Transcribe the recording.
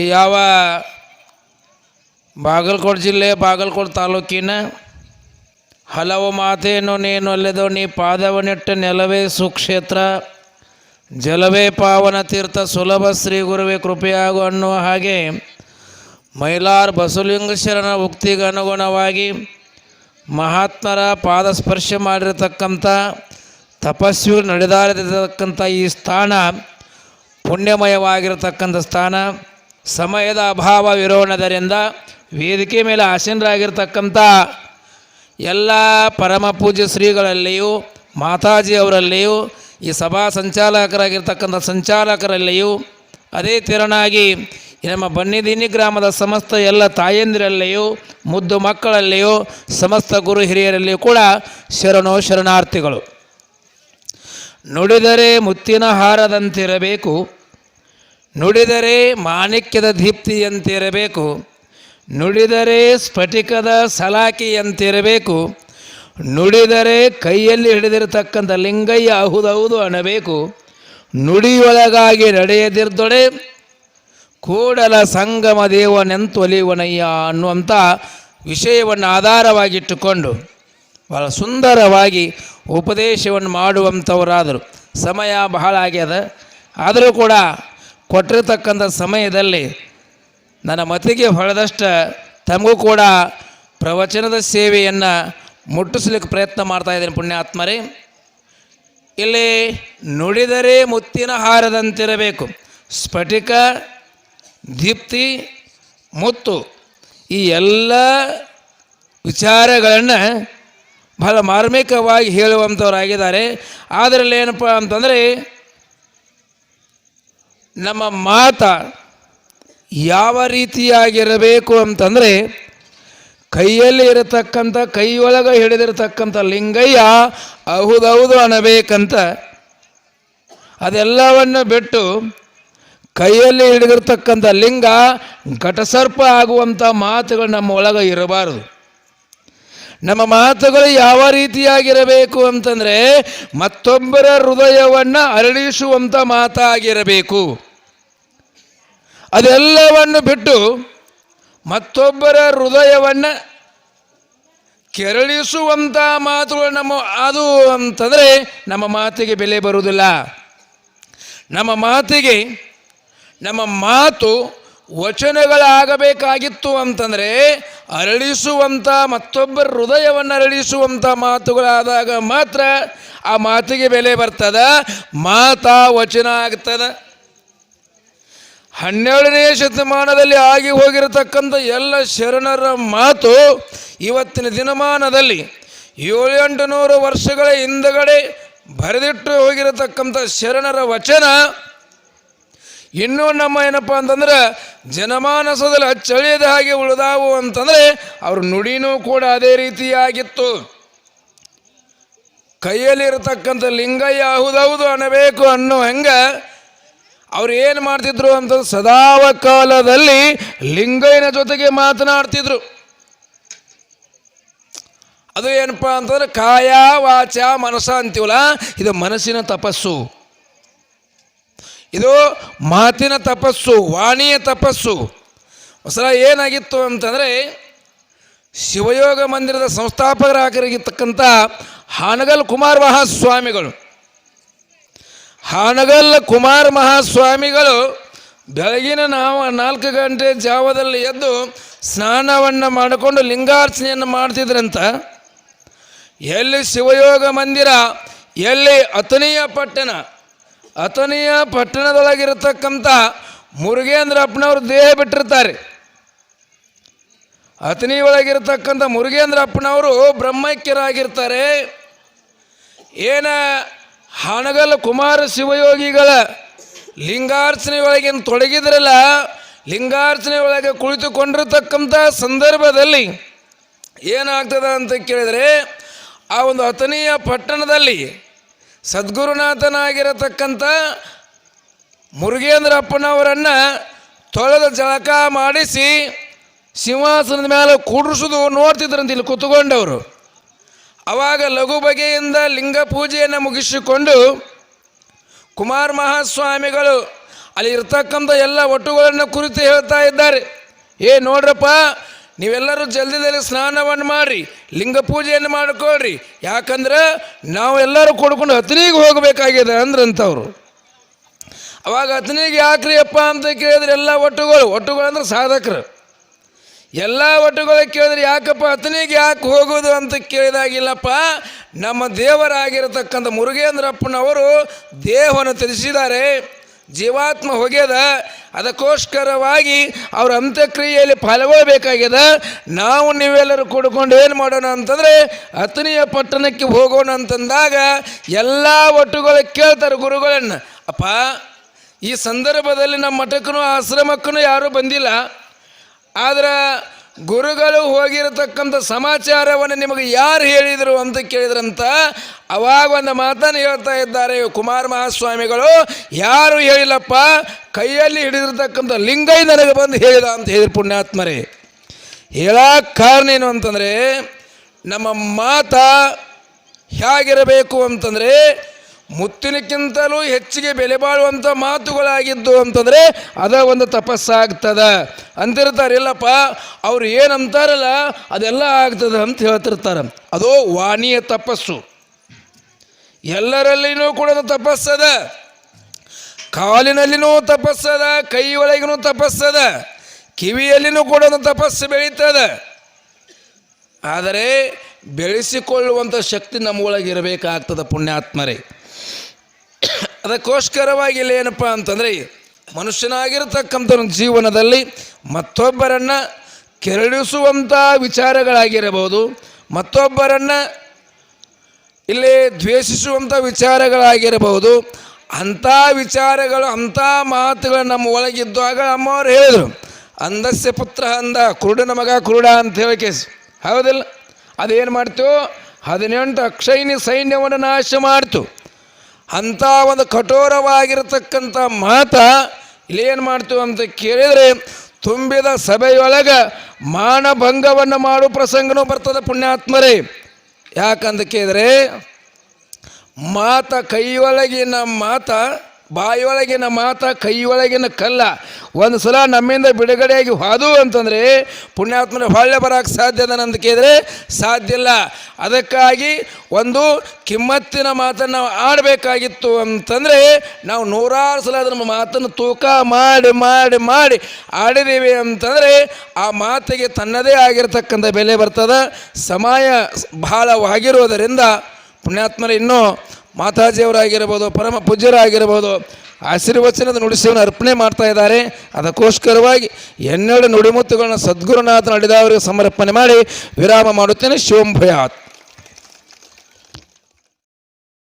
ಈ ಯಾವ ಬಾಗಲಕೋಟೆ ಜಿಲ್ಲೆ, ಬಾಗಲಕೋಟೆ ತಾಲೂಕಿನ ಹಲವು ಮಾತೆಯನ್ನು ನೀನು ಅಲ್ಲೆದೋ, ನೀ ಪಾದವನೆಟ್ಟ ನೆಲವೇ ಸುಕ್ಷೇತ್ರ, ಜಲವೇ ಪಾವನ ತೀರ್ಥ, ಸುಲಭ ಶ್ರೀ ಗುರುವೇ ಕೃಪೆಯಾಗು ಅನ್ನುವ ಹಾಗೆ ಮೈಲಾರ್ ಬಸವಲಿಂಗ ಶರಣ ಉಕ್ತಿಗೆ ಅನುಗುಣವಾಗಿ ಮಹಾತ್ಮರ ಪಾದ ಸ್ಪರ್ಶ ಮಾಡಿರತಕ್ಕಂಥ ತಪಸ್ವಿ ನಡೆದಾಡಿರತಕ್ಕಂಥ ಈ ಸ್ಥಾನ ಪುಣ್ಯಮಯವಾಗಿರತಕ್ಕಂಥ ಸ್ಥಾನ. ಸಮಯದ ಅಭಾವವಿರೋಣದರಿಂದ ವೇದಿಕೆ ಮೇಲೆ ಆಸೀನರಾಗಿರ್ತಕ್ಕಂಥ ಎಲ್ಲ ಪರಮ ಪೂಜ್ಯ ಶ್ರೀಗಳಲ್ಲಿಯೂ, ಮಾತಾಜಿಯವರಲ್ಲಿಯೂ, ಈ ಸಭಾ ಸಂಚಾಲಕರಾಗಿರ್ತಕ್ಕಂಥ ಸಂಚಾಲಕರಲ್ಲಿಯೂ, ಅದೇ ತೆರನಾಗಿ ನಮ್ಮ ಬನ್ನಿದಿನಿ ಗ್ರಾಮದ ಸಮಸ್ತ ಎಲ್ಲ ತಾಯಂದಿರಲ್ಲಿಯೂ, ಮುದ್ದು ಮಕ್ಕಳಲ್ಲಿಯೂ, ಸಮಸ್ತ ಗುರು ಹಿರಿಯರಲ್ಲಿಯೂ ಕೂಡ ಶರಣೋ ಶರಣಾರ್ಥಿಗಳು. ನುಡಿದರೆ ಮುತ್ತಿನ ಹಾರದಂತಿರಬೇಕು. ನುಡಿದರೆ ಮಾಣಿಕ್ಯದ ದೀಪ್ತಿಯಂತಿರಬೇಕು, ನುಡಿದರೆ ಸ್ಫಟಿಕದ ಸಲಾಕಿಯಂತಿರಬೇಕು, ನುಡಿದರೆ ಕೈಯಲ್ಲಿ ಹಿಡಿದಿರತಕ್ಕಂಥ ಲಿಂಗಯ್ಯ ಹೌದೌದು ಅಣಬೇಕು, ನುಡಿಯೊಳಗಾಗಿ ನಡೆಯದಿರ್ದೊಡೆ ಕೂಡಲ ಸಂಗಮ ದೇವನೆಂತೊಲಿವನಯ್ಯ ಅನ್ನುವಂಥ ವಿಷಯವನ್ನು ಆಧಾರವಾಗಿಟ್ಟುಕೊಂಡು ಭಾಳ ಸುಂದರವಾಗಿ ಉಪದೇಶವನ್ನು ಮಾಡುವಂಥವರಾದರು. ಸಮಯ ಬಹಳ ಆಗ್ಯದ ಆದರೂ ಕೂಡ ಕೊಟ್ಟಿರ್ತಕ್ಕಂಥ ಸಮಯದಲ್ಲಿ ನನ್ನ ಮತಿಗೆ ಹೊಳೆದಷ್ಟು ತಮಗೂ ಕೂಡ ಪ್ರವಚನದ ಸೇವೆಯನ್ನು ಮುಟ್ಟಿಸ್ಲಿಕ್ಕೆ ಪ್ರಯತ್ನ ಮಾಡ್ತಾ ಇದ್ದೀನಿ ಪುಣ್ಯಾತ್ಮರೇ. ಇಲ್ಲಿ ನುಡಿದರೆ ಮುತ್ತಿನ ಹಾರದಂತಿರಬೇಕು. ಸ್ಫಟಿಕ, ದೀಪ್ತಿ, ಮುತ್ತು ಈ ಎಲ್ಲ ವಿಚಾರಗಳನ್ನು ಬಹಳ ಮಾರ್ಮಿಕವಾಗಿ ಹೇಳುವಂಥವರಾಗಿದ್ದಾರೆ ಅದರಲ್ಲಿ ಏನಪ್ಪ ಅಂತಂದರೆ ನಮ್ಮ ಮಾತ ಯಾವ ರೀತಿಯಾಗಿರಬೇಕು ಅಂತಂದರೆ ಕೈಯಲ್ಲಿ ಇರತಕ್ಕಂಥ, ಕೈಯೊಳಗೆ ಹಿಡಿದಿರತಕ್ಕಂಥ ಲಿಂಗಯ್ಯ ಹೌದೌದು ಅನ್ನಬೇಕಂತ ಅದೆಲ್ಲವನ್ನು ಬಿಟ್ಟು ಕೈಯಲ್ಲಿ ಹಿಡಿದಿರ್ತಕ್ಕಂಥ ಲಿಂಗ ಘಟಸರ್ಪ ಆಗುವಂಥ ಮಾತುಗಳು ನಮ್ಮ ಒಳಗೆ ಇರಬಾರದು. ನಮ್ಮ ಮಾತುಗಳು ಯಾವ ರೀತಿಯಾಗಿರಬೇಕು ಅಂತಂದರೆ ಮತ್ತೊಬ್ಬರ ಹೃದಯವನ್ನು ಅರಳಿಸುವಂಥ ಮಾತಾಗಿರಬೇಕು. ಅದೆಲ್ಲವನ್ನು ಬಿಟ್ಟು ಮತ್ತೊಬ್ಬರ ಹೃದಯವನ್ನು ಕೆರಳಿಸುವಂಥ ಮಾತುಗಳು ನಮ್ಮ ಅದು ಅಂತಂದರೆ ನಮ್ಮ ಮಾತಿಗೆ ಬೆಲೆ ಬರುವುದಿಲ್ಲ. ನಮ್ಮ ಮಾತಿಗೆ, ನಮ್ಮ ಮಾತು ವಚನಗಳಾಗಬೇಕಾಗಿತ್ತು ಅಂತಂದರೆ ಅರಳಿಸುವಂಥ ಮತ್ತೊಬ್ಬರ ಹೃದಯವನ್ನು ಅರಳಿಸುವಂಥ ಮಾತುಗಳಾದಾಗ ಮಾತ್ರ ಆ ಮಾತಿಗೆ ಬೆಲೆ ಬರ್ತದ, ಮಾತಾ ವಚನ ಆಗ್ತದ. ಹನ್ನೆರಡನೇ ಶತಮಾನದಲ್ಲಿ ಆಗಿ ಹೋಗಿರತಕ್ಕಂಥ ಎಲ್ಲ ಶರಣರ ಮಾತು ಇವತ್ತಿನ ದಿನಮಾನದಲ್ಲಿ ಏಳು ಎಂಟು ನೂರು ವರ್ಷಗಳ ಹಿಂದಗಡೆ ಬರೆದಿಟ್ಟು ಹೋಗಿರತಕ್ಕಂಥ ಶರಣರ ವಚನ. ಇನ್ನೂ ನಮ್ಮ ಏನಪ್ಪ ಅಂತಂದ್ರೆ ಜನಮಾನಸದಲ್ಲಿ ಅಚ್ಚಳಿಯದ ಹಾಗೆ ಉಳಿದಾವು ಅಂತಂದರೆ ಅವ್ರ ನುಡಿನೂ ಕೂಡ ಅದೇ ರೀತಿಯಾಗಿತ್ತು. ಕೈಯಲ್ಲಿರತಕ್ಕಂಥ ಲಿಂಗಯ್ಯ ಹೌದೌದು ಅನ್ನಬೇಕು ಅನ್ನೋ ಹಂಗೆ ಅವ್ರು ಏನು ಮಾಡ್ತಿದ್ರು ಅಂತ ಸದಾವ ಕಾಲದಲ್ಲಿ ಲಿಂಗಯ್ಯನ ಜೊತೆಗೆ ಮಾತನಾಡ್ತಿದ್ರು. ಅದು ಏನಪ್ಪ ಅಂತಂದ್ರೆ ಕಾಯ, ವಾಚ, ಮನಸ ಅಂತೀವಲ್ಲ, ಇದು ಮನಸ್ಸಿನ ತಪಸ್ಸು. ಇದು ಮಾತಿನ ತಪಸ್ಸು, ವಾಣಿಯ ತಪಸ್ಸು. ಹೊಸಲ ಏನಾಗಿತ್ತು ಅಂತಂದರೆ, ಶಿವಯೋಗ ಮಂದಿರದ ಸಂಸ್ಥಾಪಕರಾಗಿರತಕ್ಕಂಥ ಹಾನಗಲ್ ಕುಮಾರ್ ಮಹಾಸ್ವಾಮಿಗಳು ಹಾನಗಲ್ ಕುಮಾರ ಮಹಾಸ್ವಾಮಿಗಳು ಬೆಳಗಿನ ನಾವು ನಾಲ್ಕು ಗಂಟೆ ಜಾವದಲ್ಲಿ ಎದ್ದು ಸ್ನಾನವನ್ನು ಮಾಡಿಕೊಂಡು ಲಿಂಗಾರ್ಚನೆಯನ್ನು ಮಾಡ್ತಿದ್ರಂತ. ಎಲ್ಲಿ ಶಿವಯೋಗ ಮಂದಿರ, ಎಲ್ಲಿ ಅತನೀಯ ಪಟ್ಟಣ. ಅತನೀಯ ಪಟ್ಟಣದೊಳಗಿರತಕ್ಕಂಥ ಮುರುಗೇಂದ್ರಪ್ಪನವರು ದೇಹ ಬಿಟ್ಟಿರ್ತಾರೆ. ಅತನಿ ಒಳಗಿರತಕ್ಕಂಥ ಮುರುಗೇಂದ್ರಪ್ಪನವರು ಬ್ರಹ್ಮೈಕ್ಯರಾಗಿರ್ತಾರೆ. ಏನ ಹಾನಗಲ್ ಕುಮಾರ ಶಿವಯೋಗಿಗಳ ಲಿಂಗಾರ್ಚನೆ ಒಳಗೇನು ತೊಡಗಿದ್ರಲ್ಲ ಲಿಂಗಾರ್ಚನೆ ಒಳಗೆ ಕುಳಿತುಕೊಂಡಿರತಕ್ಕಂಥ ಸಂದರ್ಭದಲ್ಲಿ ಏನಾಗ್ತದ ಅಂತ ಕೇಳಿದರೆ, ಆ ಒಂದು ಅತನೀಯ ಪಟ್ಟಣದಲ್ಲಿ ಸದ್ಗುರುನಾಥನಾಗಿರತಕ್ಕಂಥ ಮುರುಗೇಂದ್ರಪ್ಪನವರನ್ನು ತೊಳೆದ ಜಳಕ ಮಾಡಿಸಿ ಸಿಂಹಾಸನದ ಮೇಲೆ ಕೂಡಿಸೋದು ನೋಡ್ತಿದ್ರಂತ ಇಲ್ಲಿ ಕೂತ್ಕೊಂಡವರು. ಅವಾಗ ಲಘು ಬಗೆಯಿಂದ ಲಿಂಗ ಪೂಜೆಯನ್ನು ಮುಗಿಸಿಕೊಂಡು ಕುಮಾರ ಮಹಾಸ್ವಾಮಿಗಳು ಅಲ್ಲಿ ಇರ್ತಕ್ಕಂಥ ಎಲ್ಲ ಒಟ್ಟುಗಳನ್ನು ಕುರಿತು ಹೇಳ್ತಾ ಇದ್ದಾರೆ. ಏ, ನೋಡ್ರಪ್ಪ, ನೀವೆಲ್ಲರೂ ಜಲ್ದಿದಲ್ಲಿ ಸ್ನಾನವನ್ನು ಮಾಡಿರಿ, ಲಿಂಗ ಪೂಜೆಯನ್ನು ಮಾಡಿಕೊಳ್ರಿ. ಯಾಕಂದ್ರೆ ನಾವು ಎಲ್ಲರೂ ಕೊಡ್ಕೊಂಡು ಹತ್ತನಿಗೆ ಹೋಗಬೇಕಾಗಿದೆ ಅಂದ್ರಂಥವ್ರು ಅವಾಗ ಹತ್ತನಿಗೆ ಯಾಕ್ರಿ ಅಪ್ಪ ಅಂತ ಕೇಳಿದ್ರೆ ಎಲ್ಲ ಒಟ್ಟುಗಳು ಒಟ್ಟುಗಳು ಅಂದ್ರೆ ಸಾಧಕರು. ಎಲ್ಲ ಒಟ್ಟುಗಳಿಗೆ ಕೇಳಿದ್ರೆ ಯಾಕಪ್ಪ ಆತನಿಗೆ ಯಾಕೆ ಹೋಗೋದು ಅಂತ ಕೇಳಿದಾಗಿಲ್ಲಪ್ಪ? ನಮ್ಮ ದೇವರಾಗಿರತಕ್ಕಂಥ ಮುರುಗೇಂದ್ರಪ್ಪನವರು ದೇಹವನ್ನು ತಿಳಿಸಿದ್ದಾರೆ ಜೀವಾತ್ಮ ಹೋಗ್ಯದ. ಅದಕ್ಕೋಸ್ಕರವಾಗಿ ಅವ್ರ ಅಂತ್ಯಕ್ರಿಯೆಯಲ್ಲಿ ಪಾಲ್ಗೊಳ್ಬೇಕಾಗ್ಯದ. ನಾವು ನೀವೆಲ್ಲರೂ ಕೂಡ್ಕೊಂಡು ಏನು ಮಾಡೋಣ ಅಂತಂದರೆ ಅತನಿಯ ಪಟ್ಟಣಕ್ಕೆ ಹೋಗೋಣ ಅಂತಂದಾಗ ಎಲ್ಲ ಒಟ್ಟುಗಳು ಕೇಳ್ತಾರೆ ಗುರುಗಳನ್ನು. ಅಪ್ಪ, ಈ ಸಂದರ್ಭದಲ್ಲಿ ನಮ್ಮ ಮಠಕ್ಕೂ ಆಶ್ರಮಕ್ಕೂ ಯಾರೂ ಬಂದಿಲ್ಲ. ಆದ್ರೆ ಗುರುಗಳು ಹೋಗಿರತಕ್ಕಂಥ ಸಮಾಚಾರವನ್ನು ನಿಮಗೆ ಯಾರು ಹೇಳಿದರು ಅಂತ ಕೇಳಿದ್ರಂತ ಅವಾಗ ಒಂದು ಮಾತನ್ನು ಹೇಳ್ತಾ ಇದ್ದಾರೆ ಕುಮಾರ ಮಹಾಸ್ವಾಮಿಗಳು. ಯಾರು ಹೇಳಿಲ್ಲಪ್ಪ, ಕೈಯಲ್ಲಿ ಹಿಡಿದಿರ್ತಕ್ಕಂಥ ಲಿಂಗೈ ನನಗೆ ಬಂದು ಹೇಳಿದ ಅಂತ ಹೇಳಿದ್ರು ಪುಣ್ಯಾತ್ಮರೇ. ಹೇಳಕ್ಕೆ ಕಾರಣ ಏನು ಅಂತಂದರೆ, ನಮ್ಮ ಮಾತ ಹೇಗಿರಬೇಕು ಅಂತಂದರೆ ಮುತ್ತಿನಕ್ಕಿಂತಲೂ ಹೆಚ್ಚಿಗೆ ಬೆಲೆ ಬಾಳುವಂಥ ಮಾತುಗಳಾಗಿದ್ದು ಅಂತಂದರೆ ಅದ ಒಂದು ತಪಸ್ಸಾಗ್ತದ. ಅಂತಿರ್ತಾರೆ, ಇಲ್ಲಪ್ಪ, ಅವ್ರು ಏನಂತಾರಲ್ಲ, ಅದೆಲ್ಲ ಆಗ್ತದೆ ಅಂತ ಹೇಳ್ತಿರ್ತಾರೆ. ಅದು ವಾಣಿಯ ತಪಸ್ಸು. ಎಲ್ಲರಲ್ಲಿನೂ ಕೂಡ ತಪಸ್ಸದ. ಕಾಲಿನಲ್ಲಿನೂ ತಪಸ್ಸದ ಕೈ ಒಳಗಿನೂ ತಪಸ್ಸದ, ಕಿವಿಯಲ್ಲಿನೂ ಕೂಡ ತಪಸ್ಸು ಬೆಳೀತದ. ಆದರೆ ಬೆಳೆಸಿಕೊಳ್ಳುವಂಥ ಶಕ್ತಿ ನಮ್ಮ ಒಳಗೆ ಇರಬೇಕಾಗ್ತದೆ ಪುಣ್ಯಾತ್ಮರೇ. ಅದಕ್ಕೋಸ್ಕರವಾಗಿ ಇಲ್ಲಿ ಏನಪ್ಪ ಅಂತಂದರೆ ಮನುಷ್ಯನಾಗಿರ್ತಕ್ಕಂಥ ಒಂದು ಜೀವನದಲ್ಲಿ ಮತ್ತೊಬ್ಬರನ್ನು ಕೆರಳಿಸುವಂಥ ವಿಚಾರಗಳಾಗಿರಬಹುದು. ಮತ್ತೊಬ್ಬರನ್ನು ಇಲ್ಲಿ ದ್ವೇಷಿಸುವಂಥ ವಿಚಾರಗಳಾಗಿರಬಹುದು. ಅಂಥ ವಿಚಾರಗಳು, ಅಂಥ ಮಾತುಗಳು ನಮ್ಮ ಒಳಗಿದ್ದಾಗ ಅಮ್ಮವ್ರು ಹೇಳಿದರು. ಅಂದಸ್ಯ ಪುತ್ರ ಅಂದ, ಕುರುಡನ ಮಗ ಕುರುಡ ಅಂತ ಹೇಳಿ ಕೇಸ್. ಹೌದಿಲ್ಲ? ಅದೇನು ಮಾಡ್ತು ಹದಿನೆಂಟು ಅಕ್ಷೈನಿ ಸೈನ್ಯವನ್ನು ನಾಶ ಮಾಡ್ತು. ಅಂಥ ಒಂದು ಕಠೋರವಾಗಿರತಕ್ಕಂಥ ಮಾತ ಇಲ್ಲೇನು ಮಾಡ್ತೀವಿ ಅಂತ ಕೇಳಿದರೆ ತುಂಬಿದ ಸಭೆಯೊಳಗೆ ಮಾನಭಂಗವನ್ನು ಮಾಡೋ ಪ್ರಸಂಗನೂ ಬರ್ತದೆ ಪುಣ್ಯಾತ್ಮರೇ. ಯಾಕಂತ ಕೇಳಿದರೆ ಮಾತ ಕೈಯೊಳಗಿನ ಮಾತ ಬಾಯಿಯೊಳಗಿನ ಮಾತ, ಕೈಯೊಳಗಿನ ಕಲ್ಲ ಒಂದು ಸಲ ನಮ್ಮಿಂದ ಬಿಡುಗಡೆಯಾಗಿ ಹಾದು ಅಂತಂದರೆ ಪುಣ್ಯಾತ್ಮನ ಹೊಳ್ಳೆ ಬರೋಕ್ಕೆ ಸಾಧ್ಯ ಅಂತ ಕೇಳಿದರೆ ಸಾಧ್ಯ ಇಲ್ಲ. ಅದಕ್ಕಾಗಿ ಒಂದು ಕಿಮ್ಮತ್ತಿನ ಮಾತನ್ನು ನಾವು ಆಡಬೇಕಾಗಿತ್ತು ಅಂತಂದರೆ ನಾವು ನೂರಾರು ಸಲ ಅದನ್ನು ಮಾತನ್ನು ತೂಕ ಮಾಡಿ ಮಾಡಿ ಮಾಡಿ ಆಡಿದ್ದೀವಿ ಅಂತಂದರೆ ಆ ಮಾತಿಗೆ ತನ್ನದೇ ಆಗಿರತಕ್ಕಂಥ ಬೆಲೆ ಬರ್ತದೆ. ಸಮಯ ಬಹಳವಾಗಿರುವುದರಿಂದ ಪುಣ್ಯಾತ್ಮರು ಇನ್ನೂ ಮಾತಾಜಿಯವರಾಗಿರ್ಬೋದು, ಪರಮ ಪೂಜ್ಯರಾಗಿರ್ಬೋದು, ಆಶೀರ್ವಚನದ ನುಡಿಸವನ್ನು ಅರ್ಪಣೆ ಮಾಡ್ತಾ ಇದ್ದಾರೆ. ಅದಕ್ಕೋಸ್ಕರವಾಗಿ ಎನ್ನೆರಡು ನುಡಿಮುತ್ತುಗಳನ್ನು ಸದ್ಗುರುನಾಥ ನಡೆದವರಿಗೆ ಸಮರ್ಪಣೆ ಮಾಡಿ ವಿರಾಮ ಮಾಡುತ್ತೇನೆ. ಶಿವಂ ಭಯಾತ್.